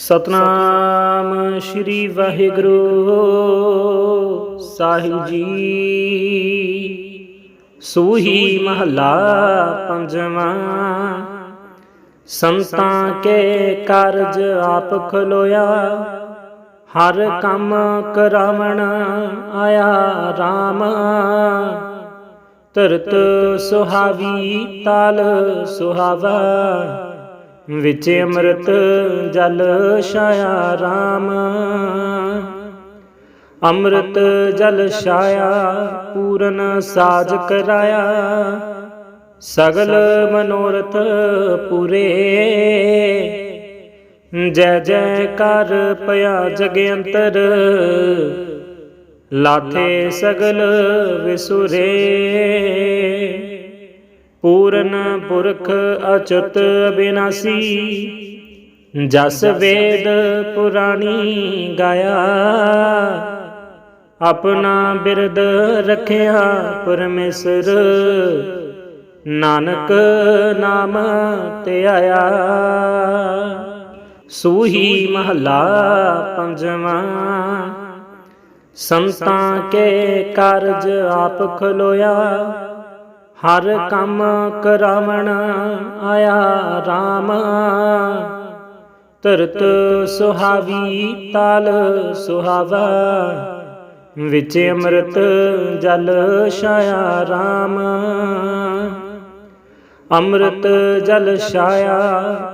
ਸਤਨਾਮ ਸ੍ਰੀ ਵਾਹਿਗੁਰੂ ਸਾਹਿਬ ਜੀ। ਸੂਹੀ ਮਹੱਲਾ ਪੰਜਵਾਂ। ਸੰਤਾਂ ਕੇ ਕਾਰਜ ਆਪ ਖਲੋਇਆ। ਹਰ ਕੰਮ ਕਰਾਵਣ ਆਇਆ RAM ਧਰਤ ਸੁਹਾਵੀ ਤਾਲ ਸੁਹਾਵਾ। ਵਿੱਚ ਅੰਮ੍ਰਿਤ ਜਲ ਛਾਇਆ RAM ਅੰਮ੍ਰਿਤ ਜਲ ਛਾਇਆ ਪੂਰਨ ਸਾਜ ਕਰਾਇਆ। ਸਗਲ ਮਨੋਰਥ ਪੂਰੇ। ਜੈ ਜੈ ਕਰ ਪਿਆ ਜਗ ਅੰਤਰ। ਲਾਥੇ ਸਗਲ ਵਿਸੁਰੇ। ਪੂਰਨ ਪੁਰਖ ਅਚੁੱਤ ਅਬਿਨਾਸੀ। ਜਸ ਵੇਦ ਪੁਰਾਣੀ ਗਾਇਆ। ਆਪਣਾ ਬਿਰਦ ਰਖਿਆ ਪਰਮੇਸ਼ਰ। ਨਾਨਕ ਨਾਮ ਤੇ ਆਇਆ। ਸੂਹੀ ਮਹੱਲਾ ਪੰਜਵਾਂ। ਸੰਤਾਂ ਕੇ ਕਾਰਜ ਆਪ ਖਲੋਇਆ। ਹਰ ਕੰਮ ਕਰਾਵਣ ਆਇਆ RAM ਧਰਤ ਸੁਹਾਵੀ ਤਾਲ ਸੁਹਾਵਾ, ਵਿੱਚ ਅੰਮ੍ਰਿਤ ਜਲ ਛਾਇਆ RAM ਅੰਮ੍ਰਿਤ ਜਲ ਛਾਇਆ,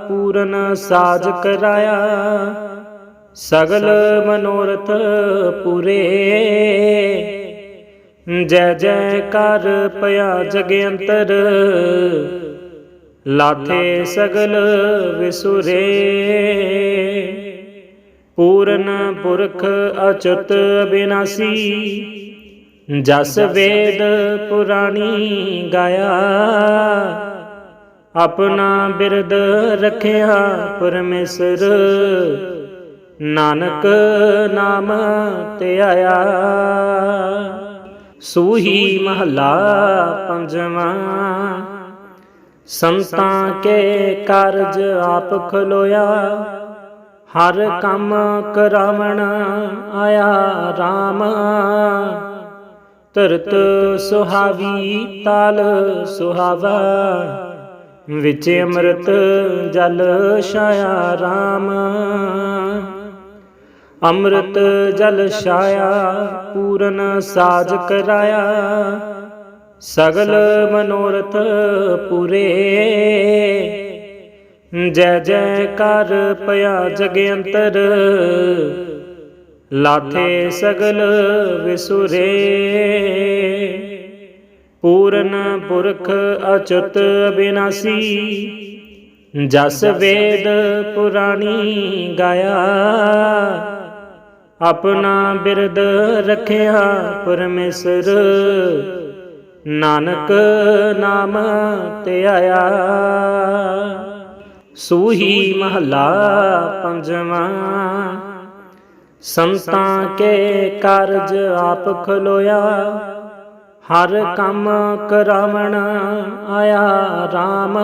ਪੂਰਨ ਸਾਜ ਕਰਾਇਆ। ਸਗਲ ਮਨੋਰਥ ਪੂਰੇ ਜੈ ਜੈ ਕਰ ਪਿਆ ਜਗਯੰਤਰ ਲਾਥੇ ਸਗਲ ਵਿਸੁਰੇ। ਪੂਰਨ ਪੁਰਖ ਅਚੁੱਤ ਅਬਿਨਾਸੀ ਜਸ ਵੇਦ ਪੁਰਾਣੀ ਗਾਇਆ। ਆਪਣਾ ਬਿਰਦ ਰਖਿਆ ਪਰਮੇਸ਼ਰ। ਨਾਨਕ ਨਾਮ ਤੇ ਆਇਆ। ਸੂਹੀ ਮਹੱਲਾ ਪੰਜਵਾਂ। ਸੰਤਾਂ ਕੇ ਕਾਰਜ ਆਪ ਖਲੋਇਆ। ਹਰ ਕੰਮ ਕਰਾਵਣ ਆਇਆ RAM ਧਰਤ ਸੁਹਾਵੀ ਤਾਲ ਸੁਹਾਵਾ। ਵਿੱਚ ਅੰਮ੍ਰਿਤ ਜਲ ਛਾਇਆ RAM ਅੰਮ੍ਰਿਤ ਜਲ ਛਾਇਆ ਪੂਰਨ ਸਾਜ ਕਰਾਇਆ। ਸਗਲ ਮਨੋਰਥ ਪੂਰੇ। ਜੈ ਜੈ ਕਰ ਪਿਆ ਜਗ ਅੰਤਰ। ਲਾਥੇ ਸਗਲ ਵਿਸੁਰੇ। ਪੂਰਨ ਪੁਰਖ ਅਚੁੱਤ ਅਬਿਨਾਸੀ। ਜਸ ਵੇਦ ਪੁਰਾਣੀ ਗਾਇਆ। ਆਪਣਾ ਬਿਰਦ ਰਖਿਆ ਪਰਮੇਸ਼ਰ। ਨਾਨਕ ਨਾਮ ਤੇ ਆਇਆ। ਸੂਹੀ ਮਹੱਲਾ ਪੰਜਵਾਂ। ਸੰਤਾਂ ਕੇ ਕਾਰਜ ਆਪ ਖਲੋਇਆ। ਹਰ ਕੰਮ ਕਰਾਵਣ ਆਇਆ RAM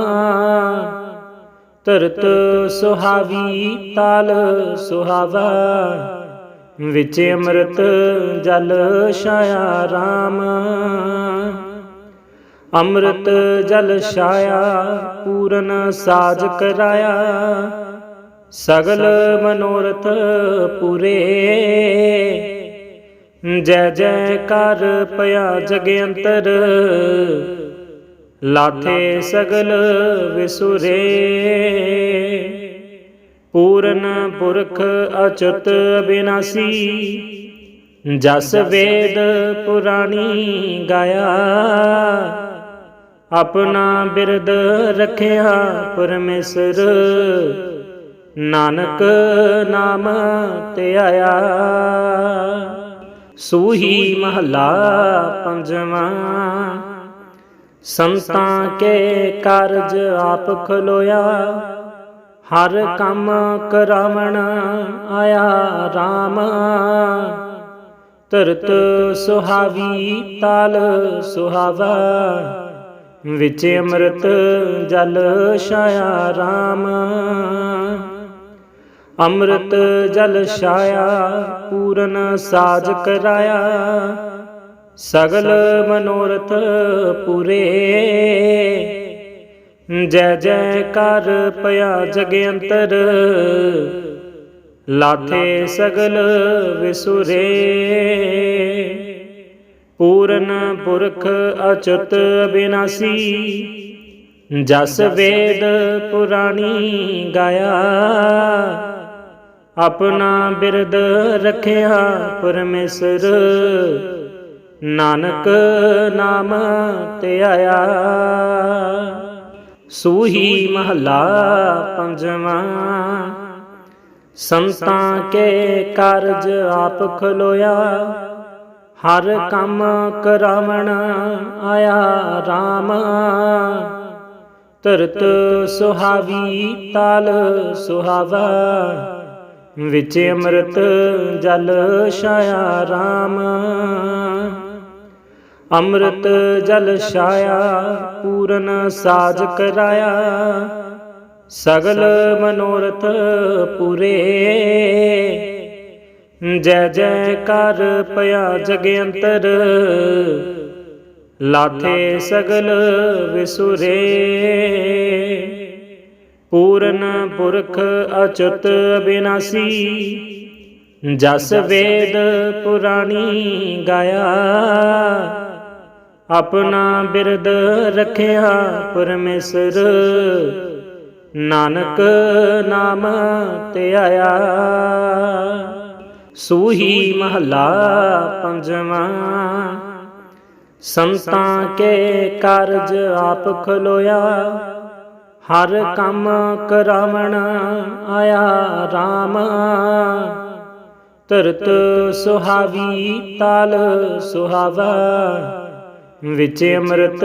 ਧਰਤ ਸੁਹਾਵੀ ਤਾਲ ਸੁਹਾਵਾ। ਵਿੱਚ ਅੰਮ੍ਰਿਤ ਜਲ ਛਾਇਆ RAM ਅੰਮ੍ਰਿਤ ਜਲ ਛਾਇਆ ਪੂਰਨ ਸਾਜ ਕਰਾਇਆ। ਸਗਲ ਮਨੋਰਥ ਪੂਰੇ। ਜੈ ਜੈ ਕਰ ਪਿਆ ਜਗ ਅੰਤਰ। ਲਾਥੇ ਸਗਲ ਵਿਸੁਰੇ। ਪੂਰਨ ਪੁਰਖ ਅਚੁੱਤ ਅਬਿਨਾਸੀ ਜਸ ਵੇਦ ਪੁਰਾਣੀ ਗਾਇਆ। ਆਪਣਾ ਬਿਰਦ ਰਖਿਆ ਪਰਮੇਸ਼ਰ। ਨਾਨਕ ਨਾਮ ਤੇ ਆਇਆ। ਸੂਹੀ ਮਹੱਲਾ ਪੰਜਵਾਂ। ਸੰਤਾਂ ਕੇ ਕਾਰਜ ਆਪ ਖਲੋਇਆ। ਹਰ ਕੰਮ ਕਰਾਵਣ ਆਇਆ RAM ਧਰਤ ਸੁਹਾਵੀ ਤਾਲ ਸੁਹਾਵਾ, ਵਿੱਚ ਅੰਮ੍ਰਿਤ ਜਲ ਛਾਇਆ RAM ਅੰਮ੍ਰਿਤ ਜਲ ਛਾਇਆ, ਪੂਰਨ ਸਾਜ ਕਰਾਇਆ। ਸਗਲ ਮਨੋਰਥ ਪੂਰੇ ਜੈ ਜੈ ਕਰ ਪਿਆ ਜਗ ਅੰਤਰ ਲਾਥੇ ਸਗਲ ਵਿਸੁਰੇ। ਪੂਰਨ ਪੁਰਖ ਅਚੁੱਤ ਅਬਿਨਾਸੀ ਜਸ ਵੇਦ ਪੁਰਾਣੀ ਗਾਇਆ। ਆਪਣਾ ਬਿਰਦ ਰਖਿਆ ਪਰਮੇਸ਼ਰ। ਨਾਨਕ ਨਾਮ ਧਿਆਇਆ ਸੂਹੀ ਮਹਲਾ ਪੰਜਵਾਂ। ਸੰਤਾਂ ਕੇ ਕਾਰਜ ਆਪ ਖਲੋਇਆ। ਹਰ ਕੰਮ ਕਰਾਵਣ ਆਇਆ RAM ਧਰਤ ਸੁਹਾਵੀ ਤਾਲ ਸੁਹਾਵਾ। ਵਿੱਚ ਅੰਮ੍ਰਿਤ ਜਲ ਛਾਇਆ RAM ਅੰਮ੍ਰਿਤ ਜਲ ਛਾਇਆ, ਪੂਰਨ ਸਾਜ ਕਰਾਇਆ। ਸਗਲ ਮਨੋਰਥ ਪੂਰੇ। ਜੈ ਜੈ ਕਰ ਪਿਆ ਜਗਯੰਤਰ ਲਾਥੇ ਸਗਲ ਵਿਸੁਰੇ। ਪੂਰਨ ਪੁਰਖ ਅਚੁੱਤ ਅਬਿਨਾਸੀ ਜਸ ਵੇਦ ਪੁਰਾਣੀ ਗਾਇਆ। ਆਪਣਾ ਬਿਰਦ ਰਖਿਆ ਪਰਮੇਸ਼ਰ। ਨਾਨਕ ਨਾਮ ਧਿਆਇਆ ਸੂਹੀ ਮਹਲਾ ਪੰਜਵਾਂ। ਸੰਤਾਂ ਕੇ ਕਾਰਜ ਆਪ ਖਲੋਇਆ। ਹਰ ਕੰਮ ਕਰਾਵਣ ਆਇਆ RAM ਧਰਤ ਸੁਹਾਵੀ ਤਾਲ ਸੁਹਾਵਾ। ਵਿੱਚ ਅੰਮ੍ਰਿਤ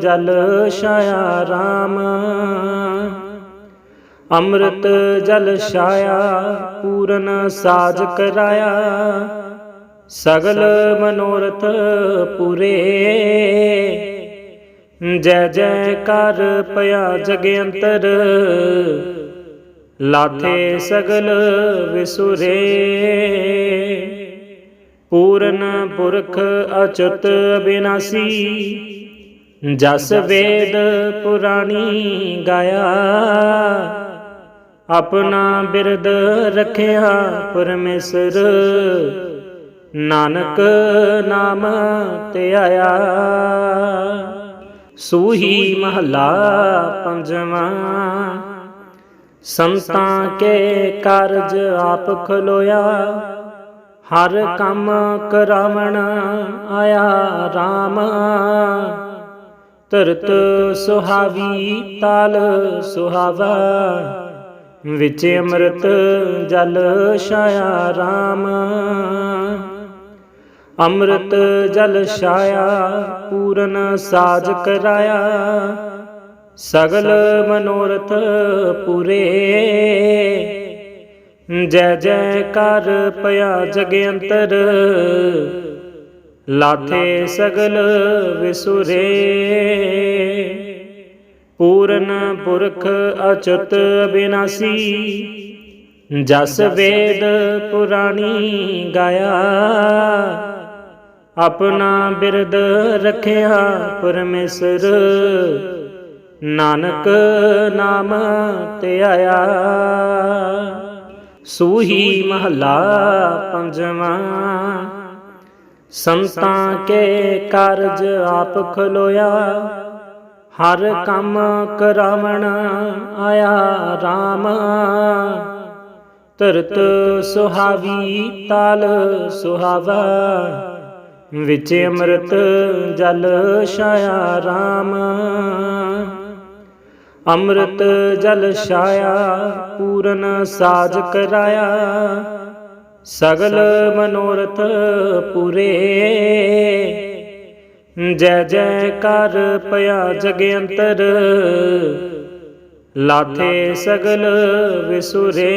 ਜਲ ਛਾਇਆ RAM ਅੰਮ੍ਰਿਤ ਜਲ ਛਾਇਆ ਪੂਰਨ ਸਾਜ ਕਰਾਇਆ। ਸਗਲ ਮਨੋਰਥ ਪੂਰੇ। ਜੈ ਜੈ ਕਰ ਪਿਆ ਜਗ ਅੰਤਰ। ਲਾਥੇ ਸਗਲ ਵਿਸੁਰੇ। ਪੂਰਨ ਪੁਰਖ ਅਚੁੱਤ ਅਬਿਨਾਸੀ ਜਸ ਵੇਦ ਪੁਰਾਣੀ ਗਾਇਆ। ਆਪਣਾ ਬਿਰਦ ਰਖਿਆ ਪਰਮੇਸ਼ਰ। ਨਾਨਕ ਨਾਮ ਧਿਆਇਆ ਸੂਹੀ ਮਹਲਾ ਪੰਜਵਾਂ। ਸੰਤਾਂ ਕੇ ਕਾਰਜ ਆਪ ਖਲੋਇਆ। ਹਰ ਕੰਮ ਕਰਾਵਣ ਆਇਆ RAM ਧਰਤ ਸੁਹਾਵੀ ਤਾਲ ਸੁਹਾਵਾ, ਵਿੱਚ ਅੰਮ੍ਰਿਤ ਜਲ ਛਾਇਆ RAM ਅੰਮ੍ਰਿਤ ਜਲ ਛਾਇਆ, ਪੂਰਨ ਸਾਜ ਕਰਾਇਆ। ਸਗਲ ਮਨੋਰਥ ਪੂਰੇ ਜੈ ਜੈ ਕਰ ਪਿਆ ਜਗ ਅੰਤਰ। ਲਾਥੇ ਸਗਲ ਵਿਸੁਰੇ। ਪੂਰਨ ਪੁਰਖ ਅਚੁੱਤ ਅਬਿਨਾਸੀ। ਜਸ ਵੇਦ ਪੁਰਾਣੀ ਗਾਇਆ। ਆਪਣਾ ਬਿਰਦ ਰਖਿਆ ਪਰਮੇਸ਼ਰ। ਨਾਨਕ ਨਾਮ ਧਿਆਇਆ ਸੂਹੀ ਮਹਲਾ ਪੰਜਵਾਂ। ਸੰਤਾਂ ਕੇ ਕਾਰਜ ਆਪ ਖਲੋਇਆ। ਹਰ ਕੰਮ ਕਰਾਵਣ ਆਇਆ RAM ਧਰਤ ਸੁਹਾਵੀ ਤਾਲ ਸੁਹਾਵਾ। ਵਿੱਚ ਅੰਮ੍ਰਿਤ ਜਲ ਛਾਇਆ RAM ਅੰਮ੍ਰਿਤ ਜਲ ਛਾਇਆ, ਪੂਰਨ ਸਾਜ ਕਰਾਇਆ। ਸਗਲ ਮਨੋਰਥ ਪੂਰੇ। ਜੈ ਜੈ ਕਰ ਪਿਆ ਜਗ ਅੰਤਰ, ਲਾਥੇ ਸਗਲ ਵਿਸੁਰੇ।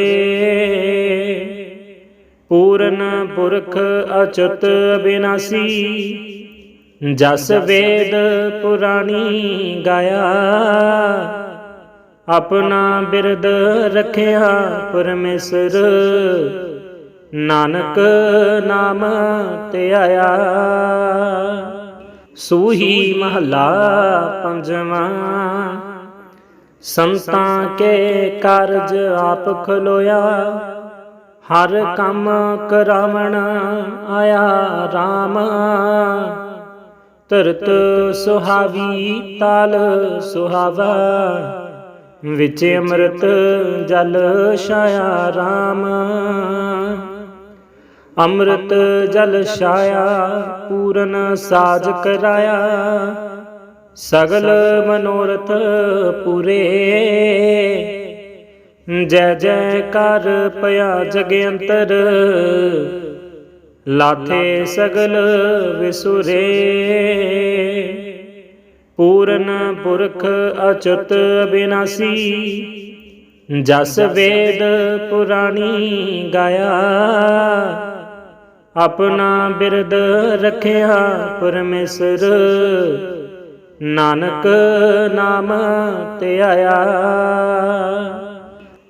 ਪੂਰਨ ਪੁਰਖ ਅਚੁੱਤ ਅਬਿਨਾਸੀ ਜਸ ਵੇਦ ਪੁਰਾਣੀ ਗਾਇਆ। ਆਪਣਾ ਬਿਰਦ ਰਖਿਆ ਪਰਮੇਸ਼ਰ। ਨਾਨਕ ਨਾਮ ਧਿਆਇਆ ਸੂਹੀ ਮਹੱਲਾ ਪੰਜਵਾਂ। ਸੰਤਾਂ ਕੇ ਕਾਰਜ ਆਪ ਖਲੋਇਆ। ਹਰ ਕੰਮ ਕਰਾਵਣ ਆਇਆ RAM ਧਰਤ ਸੁਹਾਵੀ ਤਾਲ ਸੁਹਾਵਾ। ਵਿੱਚ ਅੰਮ੍ਰਿਤ ਜਲ ਛਾਇਆ RAM ਅੰਮ੍ਰਿਤ ਜਲ ਛਾਇਆ ਪੂਰਨ ਸਾਜ ਕਰਾਇਆ। ਸਗਲ ਮਨੋਰਥ ਪੂਰੇ। ਜੈ ਜੈ ਕਰ ਪਿਆ ਜਗੇਅੰਤਰ ਲਾਥੇ ਸਗਲ ਵਿਸੁਰੇ। ਪੂਰਨ ਪੁਰਖ ਅਚੁੱਤ ਅਬਿਨਾਸੀ ਜਸ ਵੇਦ ਪੁਰਾਣੀ ਗਾਇਆ। ਆਪਣਾ ਬਿਰਦ ਰਖਿਆ ਪਰਮੇਸ਼ਰ। ਨਾਨਕ ਨਾਮ ਧਿਆਇਆ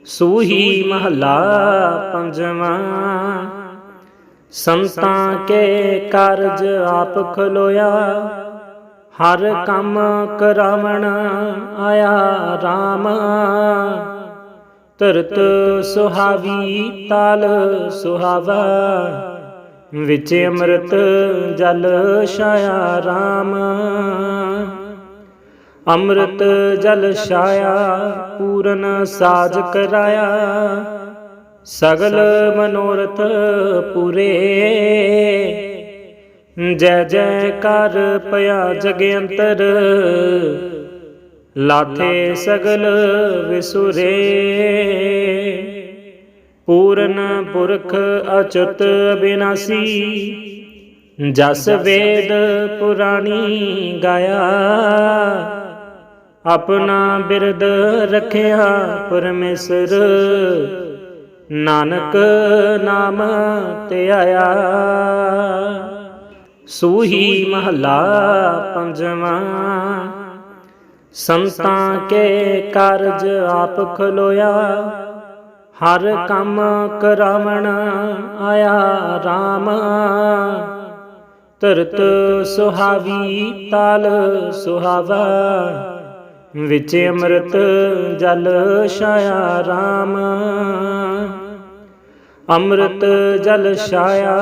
ਸੂਹੀ ਮਹੱਲਾ ਪੰਜਵਾਂ। ਸੰਤਾਂ ਕੇ ਕਾਰਜ ਆਪ ਖਲੋਇਆ। ਹਰ ਕੰਮ ਕਰਾਵਣ ਆਇਆ RAM ਧਰਤ ਸੁਹਾਵੀ ਤਾਲ ਸੁਹਾਵਾ, ਵਿੱਚ ਅੰਮ੍ਰਿਤ ਜਲ ਛਾਇਆ RAM ਅੰਮ੍ਰਿਤ ਜਲ ਛਾਇਆ, ਪੂਰਨ ਸਾਜ ਕਰਾਇਆ। ਸਗਲ ਮਨੋਰਥ ਪੂਰੇ ਜੈ ਜੈ ਕਰ ਪਿਆ ਜਗ ਅੰਤਰ ਲਾਥੇ ਸਗਲ ਵਿਸੁਰੇ। ਪੂਰਨ ਪੁਰਖ ਅਚੁੱਤ ਅਬਿਨਾਸੀ ਜਸ ਵੇਦ ਪੁਰਾਣੀ ਗਾਇਆ। ਆਪਣਾ ਬਿਰਦ ਰਖਿਆ ਪਰਮੇਸ਼ਰ, ਨਾਨਕ ਨਾਮ ਧਿਆਇਆ ਸੂਹੀ ਮਹੱਲਾ ਪੰਜਵਾਂ। ਸੰਤਾਂ ਕੇ ਕਾਰਜ ਆਪ ਖਲੋਇਆ। ਹਰ ਕੰਮ ਕਰਾਵਣ ਆਇਆ RAM ਧਰਤ ਸੁਹਾਵੀ ਤਾਲ ਸੁਹਾਵਾ। ਵਿੱਚ ਅੰਮ੍ਰਿਤ ਜਲ ਛਾਇਆ RAM ਅੰਮ੍ਰਿਤ ਜਲ ਛਾਇਆ,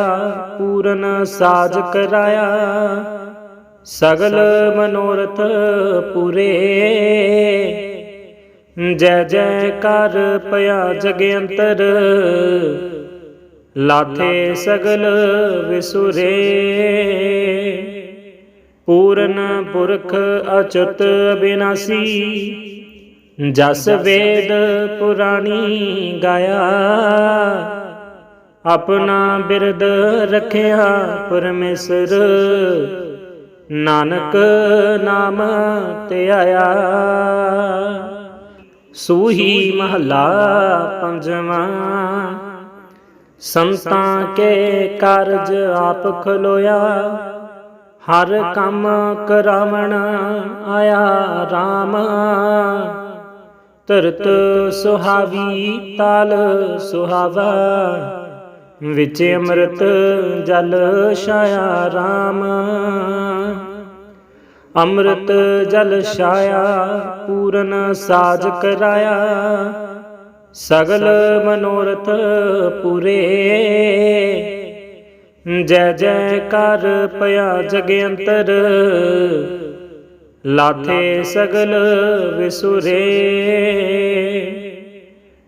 ਪੂਰਨ ਸਾਜ ਕਰਾਇਆ। ਸਗਲ ਮਨੋਰਥ ਪੂਰੇ। ਜੈ ਜੈ ਕਰ ਪਿਆ ਜਗਯੰਤਰ ਲਾਥੇ ਸਗਲ ਵਿਸੁਰੇ। ਪੂਰਨ ਪੁਰਖ ਅਚੁੱਤ ਅਬਿਨਾਸੀ ਜਸ ਵੇਦ ਪੁਰਾਣੀ ਗਾਇਆ। ਆਪਣਾ ਬਿਰਦ ਰਖਿਆ ਪਰਮੇਸ਼ਰ। ਨਾਨਕ ਨਾਮ ਧਿਆਇਆ ਸੂਹੀ ਮਹੱਲਾ ਪੰਜਵਾਂ। ਸੰਤਾਂ ਕੇ ਕਾਰਜ ਆਪ ਖਲੋਇਆ। ਹਰ ਕੰਮ ਕਰਾਵਣ ਆਇਆ RAM ਧਰਤ ਸੁਹਾਵੀ ਤਾਲ ਸੁਹਾਵਾ। ਵਿੱਚ ਅੰਮ੍ਰਿਤ ਜਲ ਛਾਇਆ RAM ਅੰਮ੍ਰਿਤ ਜਲ ਛਾਇਆ ਪੂਰਨ ਸਾਜ ਕਰਾਇਆ। ਸਗਲ ਮਨੋਰਥ ਪੂਰੇ। ਜੈ ਜੈ ਕਰ ਪਿਆ ਜਗੇਅੰਤਰ ਲਾਥੇ ਸਗਲ ਵਿਸੁਰੇ।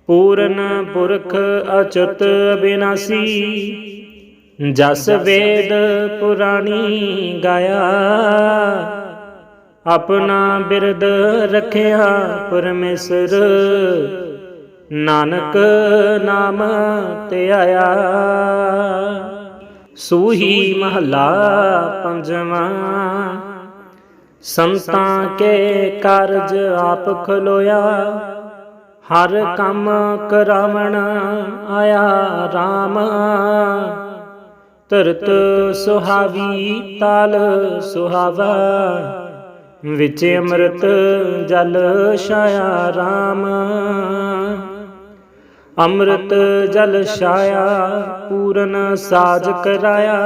ਪੂਰਨ ਪੁਰਖ ਅਚੁੱਤ ਅਬਿਨਾਸੀ ਜਸ ਵੇਦ ਪੁਰਾਣੀ ਗਾਇਆ। ਆਪਣਾ ਬਿਰਦ ਰਖਿਆ ਪਰਮੇਸ਼ਰ। ਨਾਨਕ ਨਾਮ ਧਿਆਇਆ ਸੂਹੀ ਮਹੱਲਾ ਪੰਜਵਾਂ। ਸੰਤਾਂ ਕੇ ਕਾਰਜ ਆਪ ਖਲੋਇਆ। ਹਰ ਕੰਮ ਕਰਾਵਣ ਆਇਆ RAM ਧਰਤ ਸੁਹਾਵੀ ਤਾਲ ਸੁਹਾਵਾ, ਵਿੱਚ ਅੰਮ੍ਰਿਤ ਜਲ ਛਾਇਆ RAM ਅੰਮ੍ਰਿਤ ਜਲ ਛਾਇਆ, ਪੂਰਨ ਸਾਜ ਕਰਾਇਆ।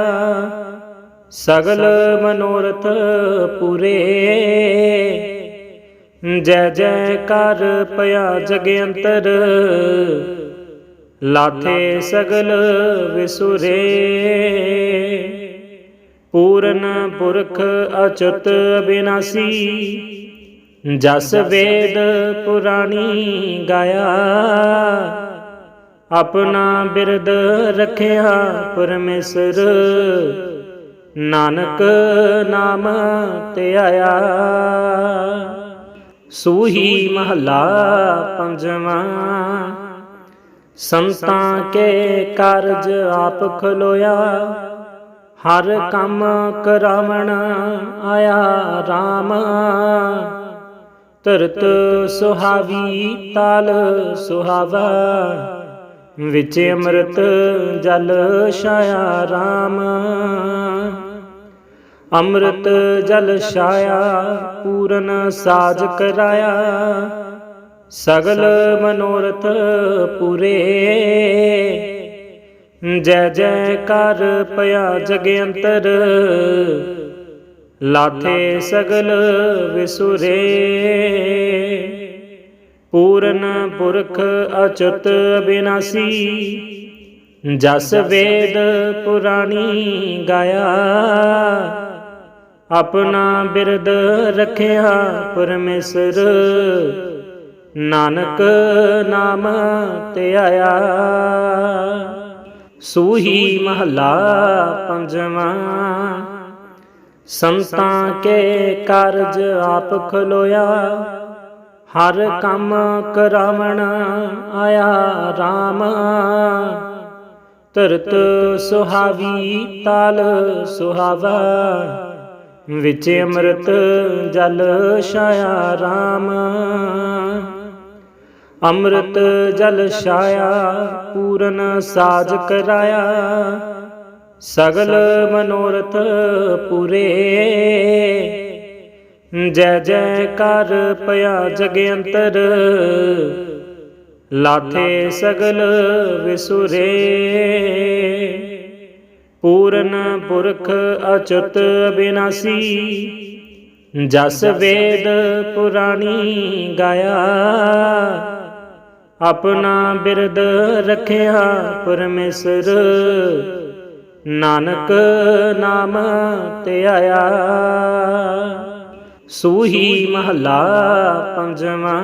ਸਗਲ ਮਨੋਰਥ ਪੂਰੇ ਜੈ ਜੈ ਕਰ ਪਿਆ ਜਗਯੰਤਰ ਲਾਥੇ ਸਗਲ ਵਿਸੁਰੇ। ਪੂਰਨ ਪੁਰਖ ਅਚੁੱਤ ਅਬਿਨਾਸੀ ਜਸ ਵੇਦ ਪੁਰਾਣੀ ਗਾਇਆ। ਆਪਣਾ ਬਿਰਦ ਰਖਿਆ ਪਰਮੇਸ਼ਰ। ਨਾਨਕ ਨਾਮ ਧਿਆਇਆ ਸੂਹੀ ਮਹੱਲਾ ਪੰਜਵਾਂ। ਸੰਤਾਂ ਕੇ ਕਾਰਜ ਆਪ ਖਲੋਇਆ, ਹਰ ਕੰਮ ਕਰਾਵਣ ਆਇਆ RAM ਧਰਤ ਸੁਹਾਵੀ ਤਾਲ ਸੁਹਾਵਾ, ਵਿੱਚ ਅੰਮ੍ਰਿਤ ਜਲ ਛਾਇਆ RAM ਅੰਮ੍ਰਿਤ ਜਲ ਛਾਇਆ, ਪੂਰਨ ਸਾਜ ਕਰਾਇਆ। ਸਗਲ ਮਨੋਰਥ ਪੂਰੇ। ਜੈ ਜੈ ਕਰ ਪਿਆ ਜਗ ਅੰਤਰ। ਲਾਥੇ ਸਗਲ ਵਿਸੁਰੇ। ਪੂਰਨ ਪੁਰਖ ਅਚੁੱਤ ਬਿਨਾਸੀ। ਜਸ ਵੇਦ ਪੁਰਾਣੀ ਗਾਇਆ। ਆਪਣਾ ਬਿਰਦ ਰਖਿਆ ਪਰਮੇਸ਼ਰ। ਨਾਨਕ ਨਾਮ ਧਿਆਇਆ ਸੂਹੀ ਮਹੱਲਾ ਪੰਜਵਾਂ। ਸੰਤਾਂ ਕੇ ਕਾਰਜ ਆਪ ਖਲੋਇਆ। ਹਰ ਕੰਮ ਕਰਾਵਣ ਆਇਆ RAM ਧਰਤ ਸੁਹਾਵੀ ਤਾਲ ਸੁਹਾਵਾ। ਵਿੱਚ ਅੰਮ੍ਰਿਤ ਜਲ ਛਾਇਆ RAM ਅੰਮ੍ਰਿਤ ਜਲ ਛਾਇਆ ਪੂਰਨ ਸਾਜ ਕਰਾਇਆ। ਸਗਲ ਮਨੋਰਥ ਪੂਰੇ। ਜੈ ਜੈ ਕਰ ਪਿਆ ਜਗ ਅੰਤਰ। ਲਾਥੇ ਸਗਲ ਵਿਸੁਰੇ। ਪੂਰਨ ਪੁਰਖ ਅਚੁੱਤ ਬਿਨਾਸੀ। ਜਸ ਵੇਦ ਪੁਰਾਣੀ ਗਾਇਆ। ਆਪਣਾ ਬਿਰਦ ਰਖਿਆ ਪਰਮੇਸ਼ਰ। ਨਾਨਕ ਨਾਮ ਧਿਆਇਆ ਸੂਹੀ ਮਹੱਲਾ ਪੰਜਵਾਂ।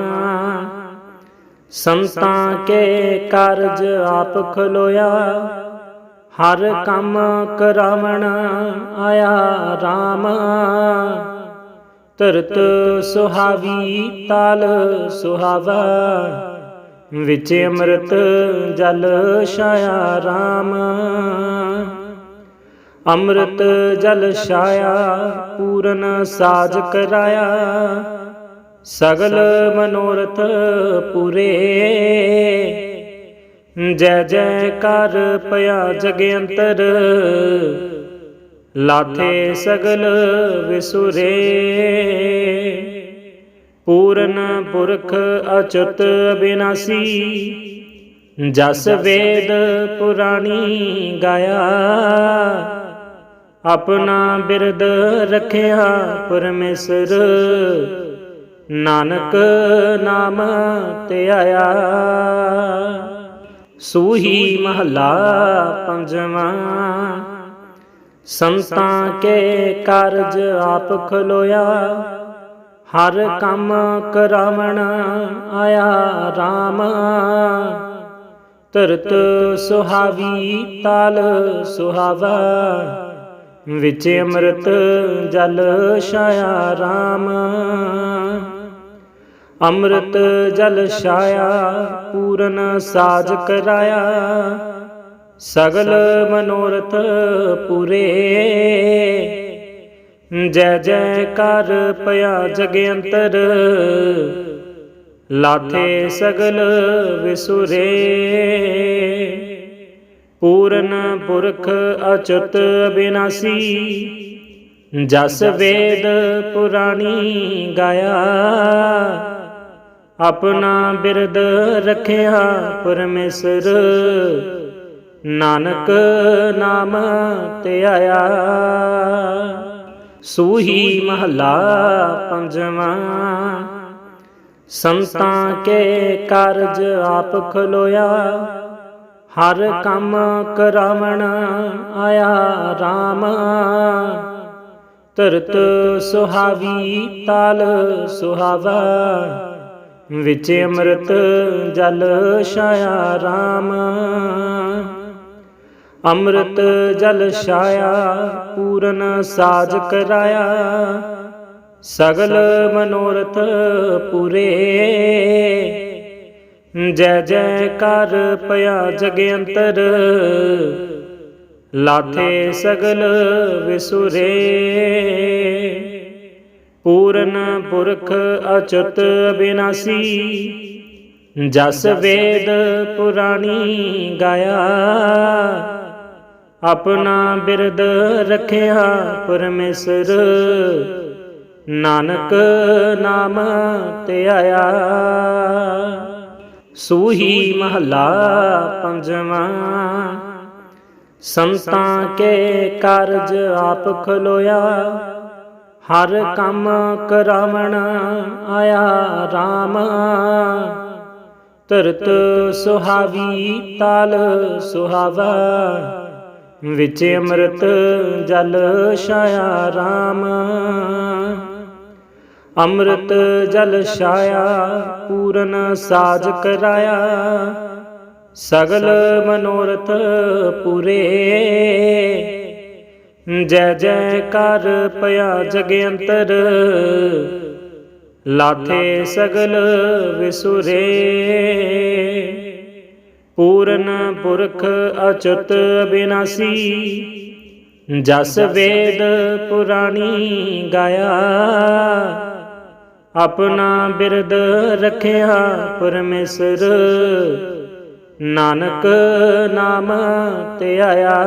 ਸੰਤਾਂ ਕੇ ਕਾਰਜ ਆਪ ਖਲੋਇਆ। ਹਰ ਕੰਮ ਕਰਾਵਣ ਆਇਆ RAM ਧਰਤ ਸੁਹਾਵੀ ਤਾਲ ਸੁਹਾਵਾ, ਵਿੱਚ ਅੰਮ੍ਰਿਤ ਜਲ ਛਾਇਆ RAM ਅੰਮ੍ਰਿਤ ਜਲ ਛਾਇਆ, ਪੂਰਨ ਸਾਜ ਕਰਾਇਆ। ਸਗਲ ਮਨੋਰਥ ਪੂਰੇ ਜੈ ਜੈ ਕਰ ਪਿਆ ਜਗ ਅੰਤਰ। ਲਾਥੇ ਸਗਲ ਵਿਸੁਰੇ। ਪੂਰਨ ਪੁਰਖ ਅਚੁੱਤ ਬਿਨਾਸੀ ਜਸ ਵੇਦ ਪੁਰਾਣੀ ਗਾਇਆ। ਆਪਣਾ ਬਿਰਦ ਰਖਿਆ ਪਰਮੇਸ਼ਰ। ਨਾਨਕ ਨਾਮ ਧਿਆਇਆ ਸੂਹੀ ਮਹੱਲਾ ਪੰਜਵਾਂ। ਸੰਤਾਂ ਕੇ ਕਾਰਜ ਆਪ ਖਲੋਇਆ। ਹਰ ਕੰਮ ਕਰਾਵਣ ਆਇਆ RAM ਧਰਤ ਸੁਹਾਵੀ ਤਾਲ ਸੁਹਾਵਾ। ਵਿੱਚ ਅੰਮ੍ਰਿਤ ਜਲ ਛਾਇਆ RAM ਅੰਮ੍ਰਿਤ ਜਲ ਛਾਇਆ, ਪੂਰਨ ਸਾਜ ਕਰਾਇਆ। ਸਗਲ ਮਨੋਰਥ ਪੂਰੇ। ਜੈ ਜੈ ਕਰ ਪਿਆ ਜਗ ਅੰਤਰ। ਲਾਥੇ ਸਗਲ ਵਿਸੁਰੇ। ਪੂਰਨ ਪੁਰਖ ਅਚੁੱਤ ਬਿਨਾਸੀ। ਜਸ ਵੇਦ ਪੁਰਾਣੀ ਗਾਇਆ। ਆਪਣਾ ਬਿਰਦ ਰਖਿਆ ਪਰਮੇਸ਼ਰ। ਨਾਨਕ ਨਾਮ ਤੇ ਆਇਆ। ਸੂਹੀ ਮਹਲਾ ਪੰਜਵਾਂ। ਸੰਤਾਂ ਕੇ ਕਾਰਜ ਆਪ ਖਲੋਇਆ। ਹਰ ਕੰਮ ਕਰਾਵਣ ਆਇਆ RAM ਧਰਤ ਸੁਹਾਵੀ ਤਾਲ ਸੁਹਾਵਾ। ਵਿੱਚ ਅੰਮ੍ਰਿਤ ਜਲ ਛਾਇਆ RAM ਅੰਮ੍ਰਿਤ ਜਲ ਛਾਇਆ ਪੂਰਨ ਸਾਜ ਕਰਾਇਆ। ਸਗਲ ਮਨੋਰਥ ਪੂਰੇ। ਜੈ ਜੈ ਕਰ ਪਿਆ ਜਗ ਅੰਤਰ। ਲਾਥੇ ਸਗਲ ਵਿਸੁਰੇ। ਪੂਰਨ ਪੁਰਖ ਅਚੁੱਤ ਬਿਨਾਸੀ। ਜਸ ਵੇਦ ਪੁਰਾਣੀ ਗਾਇਆ। ਆਪਣਾ ਬਿਰਦ ਰਖਿਆ ਪਰਮੇਸ਼ਰ। ਨਾਨਕ ਨਾਮ ਤੇ ਆਇਆ। ਸੂਹੀ ਮਹਲਾ ਪੰਜਵਾਂ। ਸੰਤਾਂ ਕੇ ਕਾਰਜ ਆਪ ਖਲੋਇਆ। ਹਰ ਕੰਮ ਕਰਾਵਣ ਆਇਆ RAM ਧਰਤ ਸੁਹਾਵੀ ਤਾਲ ਸੁਹਾਵਾ, ਵਿੱਚ ਅੰਮ੍ਰਿਤ ਜਲ ਛਾਇਆ RAM ਅੰਮ੍ਰਿਤ ਜਲ ਛਾਇਆ, ਪੂਰਨ ਸਾਜ ਕਰਾਇਆ। ਸਗਲ ਮਨੋਰਥ ਪੂਰੇ ਜੈ ਜੈ ਕਰ ਪਿਆ ਜਗ ਅੰਤਰ। ਲਾਥੇ ਸਗਲ ਵਿਸੁਰੇ। ਪੂਰਨ ਪੁਰਖ ਅਚੁੱਤ ਬਿਨਾਸੀ। ਜਸ ਵੇਦ ਪੁਰਾਣੀ ਗਾਇਆ। ਆਪਣਾ ਬਿਰਦ ਰਖਿਆ ਪਰਮੇਸ਼ਰ। ਨਾਨਕ ਨਾਮ ਤੇ ਆਇਆ।